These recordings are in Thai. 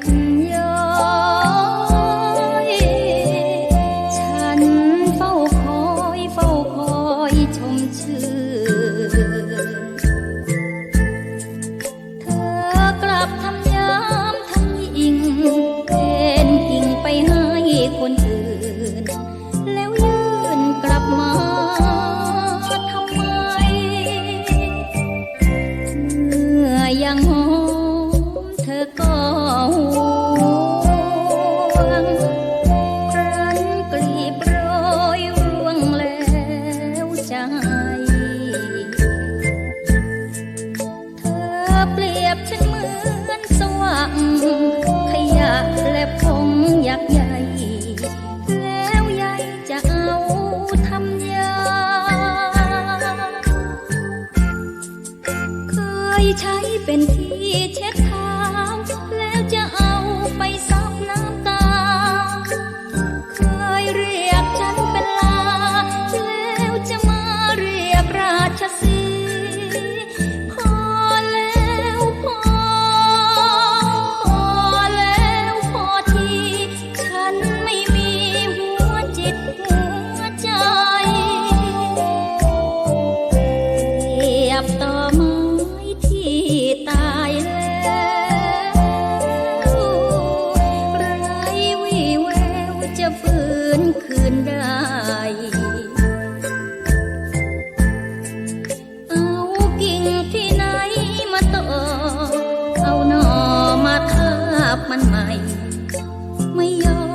ดย้อยฉันเฝ้าคอยเฝ้าคอยชมชื่อ ใช้เป็นที่เช็ดเท้าแล้วจะเอาไปซับน้ำตา เคยเรียกฉันเป็นลา แล้วจะมาเรียกราชสีพอแล้วพอ พอแล้วพอที ฉันไม่มีหัวจิตหัวใจเทียบต่อานใหม่ ไม่ยอม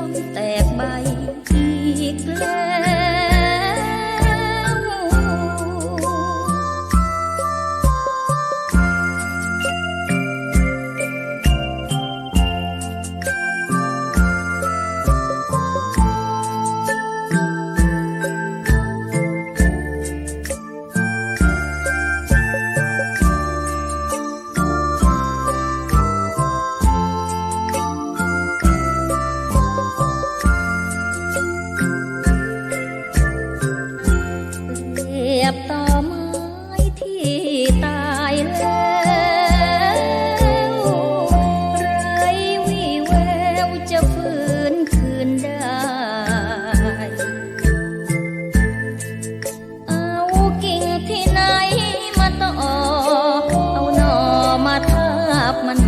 maaf men